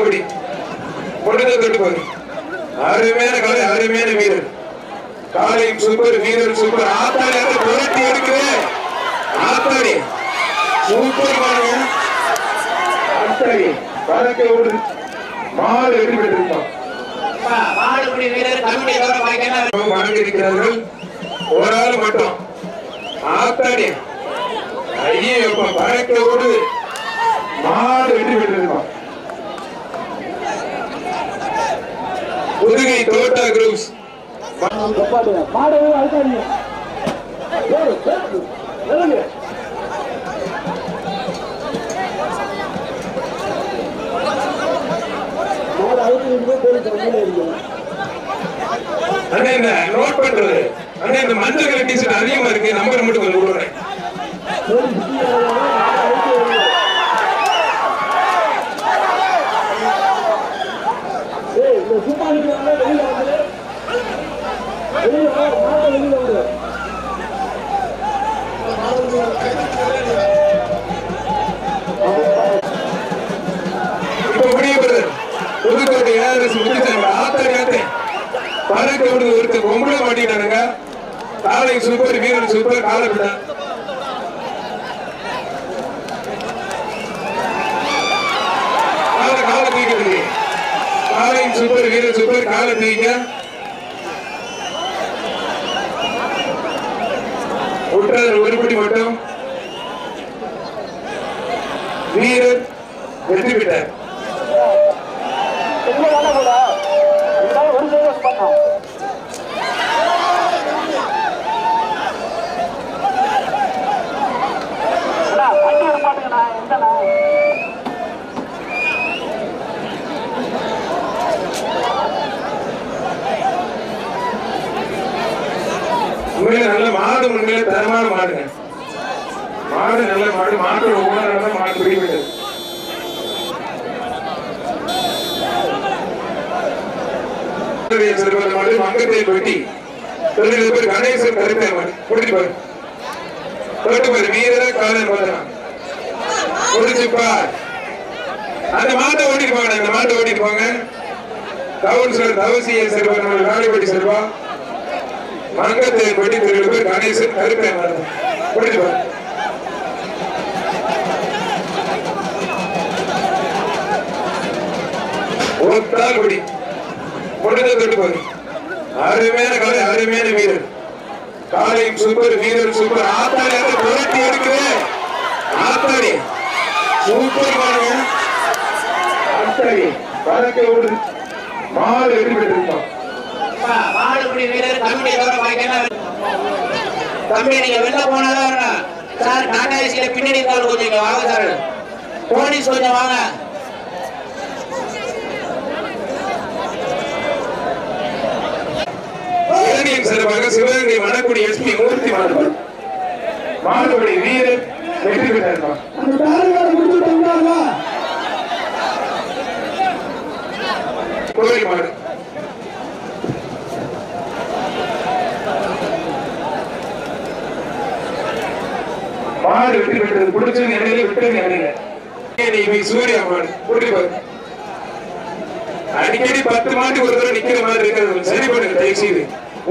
ஒத்தாக்குடி முடிந்த தொட்டு அருமையான கலை அருமையான வீரர். காலையும் சூப்பர் வீரர் சூப்பர் ஆத்தாடி அதை புரட்டி எடுக்குது ஆத்தாடி. சூப்பர் பாருங்க. ஆத்தாடி பறக்க விடு மாடு வெற்றி பெற்றிருப்பான். வழங்கியிருக்கிறார்கள் ஒரு ஆள் மட்டும். ஆத்தாடி. ஐயே பறக்க விடு மாடு வெற்றி பெற்றிருப்பான் புதுகை தோட்டா குரூப்ஸ் மாடவே அழுத்தாதீங்க ஏய், ஏய், எழுங்க. மாடு அழுத்தி இருந்து போலீஸ் வண்டியில இருக்கணும் அண்ணா இந்த நோட் பண்றது. அண்ணா இந்த மஞ்சள் கலர் டிஷர்ட் அதிகமா இருக்கு. நம்பர் மட்டும் கொஞ்சம் விடுறேன் போலீஸ் சுத்தி வர்றவங்க மாடை அழுத்தி வருங்க. ஏய், இந்த சும்மா நிக்கிறவங்க வெளியில வந்து வெளியில வா, மாட்டை வெளியில விடு. இப்ப முடிய பிரதர் புதுக்கோட்டை ஏஆர்எஸ் முடிச்சாங்க ஆத்தாடி ஆத்தே பறக்க ஒருத்தர் பொம்பளை மாட்டிட்டானுங்க காலை சூப்பர் வீரன் சூப்பர் காலை விட காலை காலை தூக்கிறது காலை சூப்பர் வீரர் சூப்பர் காலை தூக்க விட்டுறது ஒரு மட்டும் வீரர் வெற்றி பெற்றார் வெளியில வேணா போடா. இருந்தாலும் ஒரு சைடு பண்ணோம் அண்ணா, வண்டி எடுப்பாட்டுங்கண்ணா, எங்கண்ணா? உண்மையில நல்ல மாடு உண்மையில தரமான மாடுங்க. மாடு நல்ல மாடு மாட்டு உணர்வு மாடு பிடிபட்டது மாடு மங்கத்தை வெட்டி. கணேசன் மாடு. பாரு. தொட்டு பாரு காலன் வந்தான் முடிச்சு அந்த மாட்டை ஓட்டிட்டு போங்க அந்த மாட்டை ஓட்டிட்டு போங்க. கவுன்சிலர் தவசிய செல்வன் நம்ம செல்வா மங்கத்தை வெட்டி தொழில் கணேசன் கருப்பேர் மாடு ஒத்தால் குடி முடிந்த தொட்டு பாரு அருமையான கலை அருமையான வீரர். காலையும் சூப்பர் வீரர் சூப்பர். ஆத்தாடி அதை புரட்டி எடுக்குது ஆத்தாடி. சூப்பர் பாருங்க. ஆத்தாடி. வழக்கை விடு மாடு வெற்றி பெற்றிருப்பான் மாடுபிடி வீரர் வாய்க்கான தம்பி நீங்க வெளில வரணும். சார் டாடா ஏசியில பின்னாடி இருந்தாலும் கொஞ்சம் இங்க வாங்க சார். போலீஸ் கொஞ்சம் வாங்க. சார்பாக சிவகங்கை வனக்குடி எஸ்பி மூர்த்தி மாடுபடி மாடுபடி வீரர் வெற்றி மாடு மாடு வெற்றி பெற்றது. பிடிச்சது இடையில விட்டது இடையில நீ சூர்யா மாடு கூட்டி பாரு அடிக்கடி பத்து மாட்டு ஒரு தடவை நிக்கிற மாதிரி இருக்கிறது. சரி பண்ணுங்க தயவு செய்து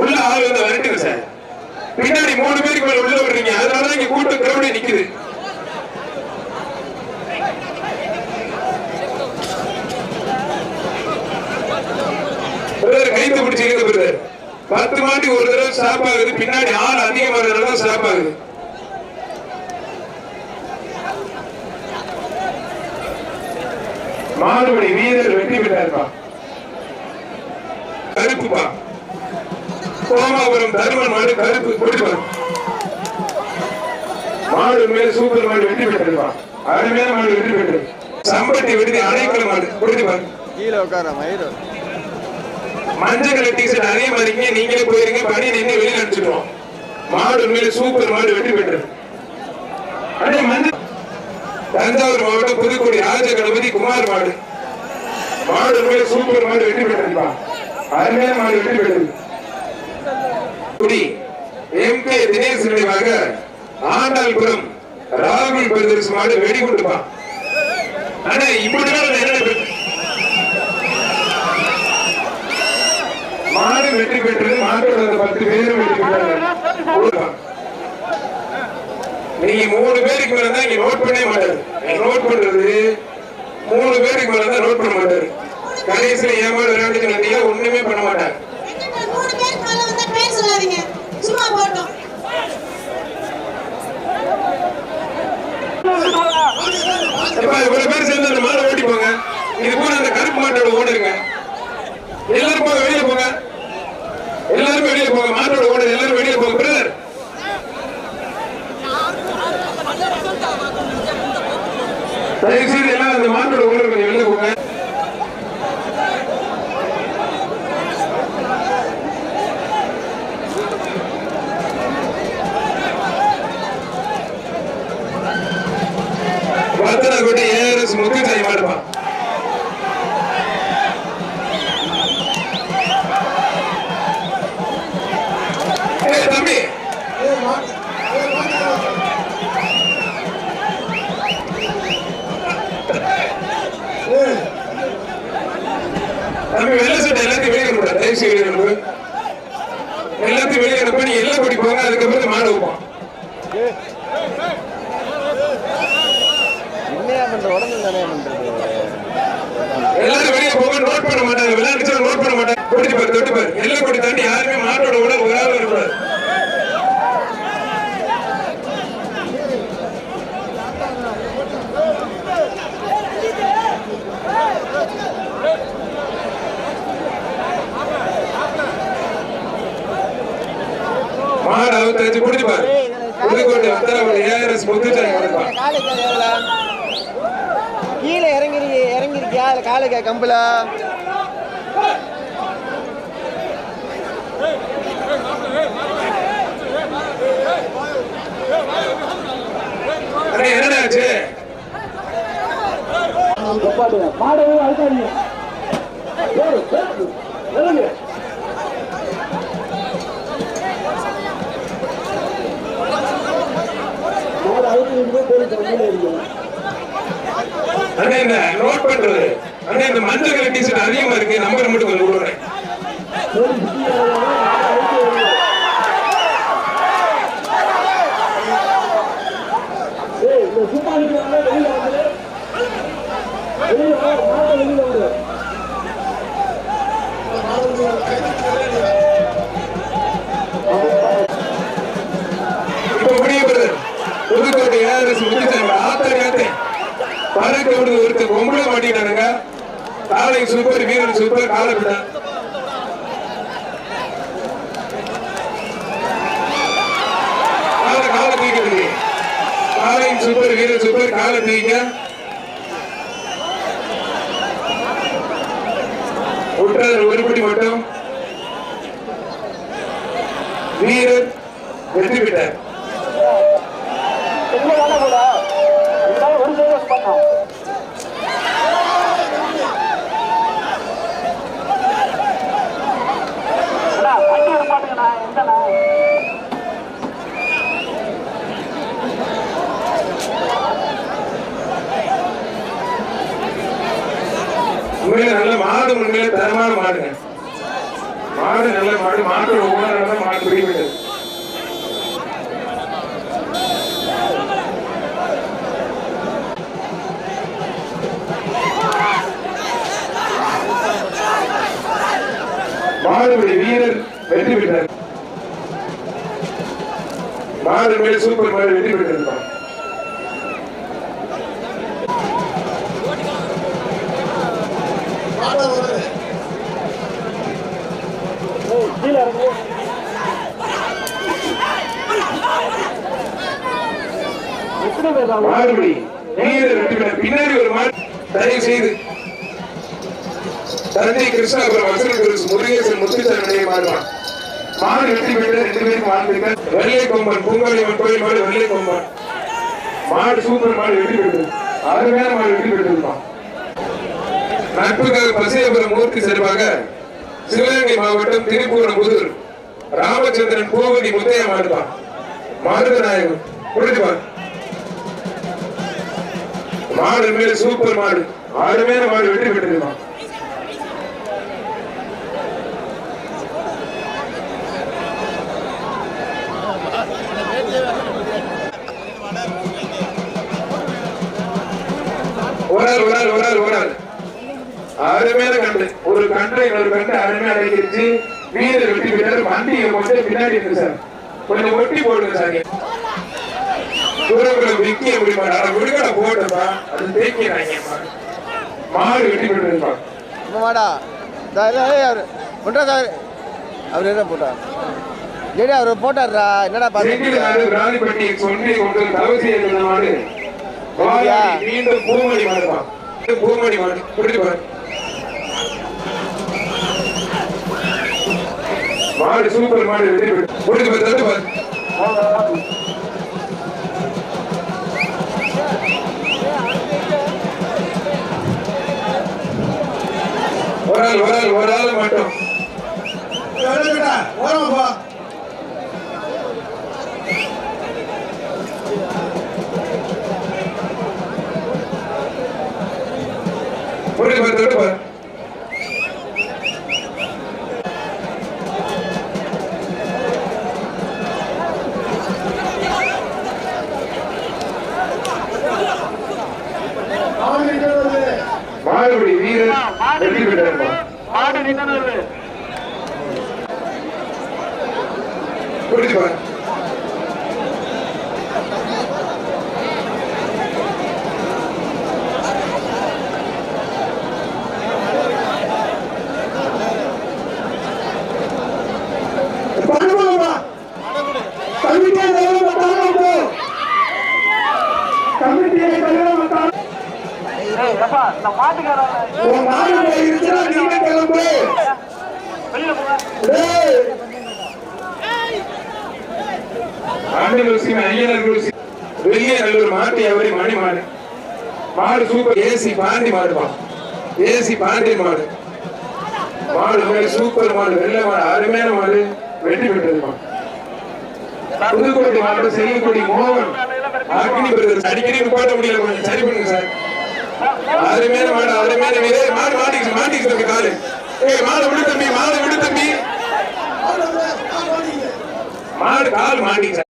உள்ள ஆள் வந்து வரட்டுங்க சார். பின்னாடி மூணு பேருக்கு மேல உள்ள விடுறீங்க. அதனாலதான் இங்க கூட்டம் கிரௌடே நிக்குது. கைத்து பிடிச்சிருக்க பிரதர் பத்து மாட்டி ஒரு தடவை ஸ்டாப் ஆகுது. பின்னாடி ஆள் அதிகமா இருக்கிறதால ஸ்டாப் ஆகுது. மாறுபடி வீரர் வெற்றி பெற்றார்ப்பா. கருப்புப்பா. கோமாபுரம் தருமன் மாடு கருப்பு கொடுப்பார் மாடு மேல சூப்பர் மாடு வெற்றி பெற்றிருப்பா. அருமையான மாடு வெற்றி பெற்று. சம்பட்டி விடுதி அணைக்கல மாடு கொடுத்துப்பாரு கீழே உட்கார மயிறு மஞ்சள் கலர் டிஷர்ட் அதே மாதிரிங்க நீங்களே போயிருங்க. பனி நின்று வெளியில அனுப்பிச்சிடுவோம் மாடு உண்மையில சூப்பர் மாடு வெற்றி பெற்று. அடே மஞ்சள் தஞ்சாவூர் மாவட்டம் புதுக்குடி ராஜ கணபதி குமார் மாடு மாடு மேல சூப்பர் மாடு வெற்றி பெற்றிருப்பா அருமையான மாடு வெற்றி பெற்றது. குடி எம் கே தினேஷ் நினைவாக ஆண்டாள்புரம் ராகுல் பிரதர்ஸ் மாடு வெடி கொண்டுப்பா ஆனா இப்படி என்ன மாடு வெற்றி பெற்றது மாட்டோட பத்து பேரும் வெற்றி பெற்றாங்க நீங்க மூணு பேருக்கு மேல தான் இங்க நோட் பண்ணவே மாட்டாரு. நோட் பண்றது மூணு பேருக்கு மேல தான் நோட் பண்ண மாட்டாரு. கடைசியில ஏமாடு விளையாண்டுக்கு நன்றியா ஒண்ணுமே பண்ண மேல எப்பா, இவ்வளவு பேர் சேர்ந்து அந்த மாடை ஓட்டி போங்க. இது கூட அந்த கருப்பு மாட்டோட ஓடுங்க எல்லாரும் போங்க வெளியில போங்க. எல்லாரும் வெளியில போங்க மாட்டோட ஓடுங்க எல்லாரும் வெளியில போங்க பிரதர் தயவு செய்து எல்லாரும் அந்த மாட்டோட உள்ள கொஞ்சம் வெளியில போங்க வர்த்தனை கொண்டு ஏஆர்எஸ் முத்துச்சாய் மாடுப்பான் ஏய் தம்பி தம்பி வெள்ள சட்டை எல்லாத்தையும் வெளியே அனுப்புடா தயவு செய்து வெளியே அனுப்பு எல்லாத்தையும் வெளியே அனுப்ப நீ எல்லாம் கூட்டி போங்க அதுக்கப்புறம் மாடு வைப்போம் எல்லாரும் வெளியே போக நோட் பண்ண மாட்டாங்க. விளையாடுச்சா நோட் பண்ண மாட்டாங்க கூட்டிட்டு பாரு தொட்டு பாரு. எல்லாம் கூட்டி தாண்டி யாருமே மாட்டோட கூட ஒரு ஆள் இருக்கக்கூடாது மாடு அவுத்து வச்சு குடிச்சு பாரு புதுக்கோட்டை வத்தலகுடி ஏஆர்எஸ் எவ்வளோ கீழே இறங்கி இறங்கிருக்கியா? இல்லை காலைக்கா கம்புல அண்ணே என்னடா ஆச்சு? இந்த நோட் பண்றது. அண்ணே இந்த மஞ்சள் கலர் டிஷர்ட் அதிகமா இருக்கு. நம்பர் மட்டும் கொஞ்சம் விடுறேன். இப்ப முடிய பிரதர் புதுக்கோட்டை ஏஆர்எஸ் முத்துச்சாமி ஆத்தடி ஆத்தே பறக்க ஒருத்தர் பொம்பளை மாட்டிட்டானுங்க காலை சூப்பர் வீரன் சூப்பர் காலை விட காலை காலை காலை சூப்பர் வீரர் சூப்பர் காலை தூக்க விட்டுறது ஒருபடி மட்டும். வீரர் வெற்றி பெற்றார் வெளியில வேணா போடா. இருந்தாலும் ஒரு சைடு பண்ணோம் அண்ணா, வண்டி நிப்பாட்டுங்கண்ணா, எங்கண்ணா? உண்மையில நல்ல மாடு உண்மையில தரமான மாடுங்க. மாடு நல்ல மாடு மாட்டோட ஓனர் தான் மாடு பிடிபட்டது மாடுபடி வீரர் வெற்றி பெற்றார். மாடு மேலே சூப்பர் மாடு வெற்றி பெற்றிருப்பான் பின்னாடி ஒரு மாதிரி தயவு செய்து. தந்தை கிருஷ்ணாபுரம் வசூல் குரு முருகேசன் முத்துச்சரணையை மாறுவான் மாடு வெற்றி பெற்ற ரெண்டு பேரும் வாழ்ந்துருக்கார் வெள்ளை கொம்பன் பூங்கலைவன் கோயில் மாடு வெள்ளை கொம்பன். மாடு சூப்பர் மாடு வெற்றி பெற்றது. அருமையான மாடு வெற்றி பெற்றிருப்பான் நட்புக்காக பசியபுரம் மூர்த்தி சார்பாக சிவகங்கை மாவட்டம் திருப்பூரம்புதூர் ராமச்சந்திரன் பூபதி முத்தையா மாடுபான் மாருத நாயகன் புரிஞ்சுப்பான் மாடு மேல சூப்பர் மாடு. மேல மாடு வெற்றி பெற்றிருக்கான் ஒரு ஆள் ஒரு ஆள் ஒரு ஆள் ஒரு அருமையான கண்டு ஒரு கன்று இன்னொரு கன்று அருமையா அடங்கிருச்சு வீரர் வெட்டி விட்டாரு வண்டியை கொஞ்சம் பின்னாடி இருக்கு சார். கொஞ்சம் ஒட்டி போடுங்க சார். தூரங்களை விற்க முடியுமா? நான் விடுகடை போட்டப்பா. அது தேய்க்கிறாங்க மாடு வெட்டி விட்டுருப்பா அவர். ஒன்றா சார் அவர் என்ன போட்டார் ஏடி அவர் போட்டார்ரா என்னடா பார்த்து ராணிப்பட்டி சொல்லி கொண்டு தவசி மாடு. மீண்டும் பூமணி மாடுப்பா. பூமணி மாடு. மாடு சூப்பர் மாடு வெட்டி விட்டு புரிஞ்சு பாரு தட்டு பாரு. ஒரு ஆள் ஒரு ஆள் ஒரு ஆள் மட்டும் புரிஞ்சு பாரு தட்டு பாரு மாடுபடி வீரர் வெற்றி பெற்றாருப்பா மாடு சூப்பர் ஏசி பாண்டி மாடுமா ஏசி பாண்டி மாடு. மாடு மாதிரி சூப்பர் மாடு வெள்ளை மாடு அருமையான மாடு. வெற்றி பெற்றதுப்பா புதுக்கோட்டை மாவட்டம் செல்லுக்குடி மோகன். அக்னி பிரதர்ஸ் அடிக்கடி நிப்பாட்ட முடியல கொஞ்சம் சரி பண்ணுங்க சார். அருமையான மாடு அருமையான வீரர். மாடு மாட்டிக்கிச்சு மாட்டிக்கிச்சு தம்பி காலு. ஏய் மாடு விடு தம்பி மாடு விடு தம்பி. மாடு கால் மாட்டிக்கிச்சு.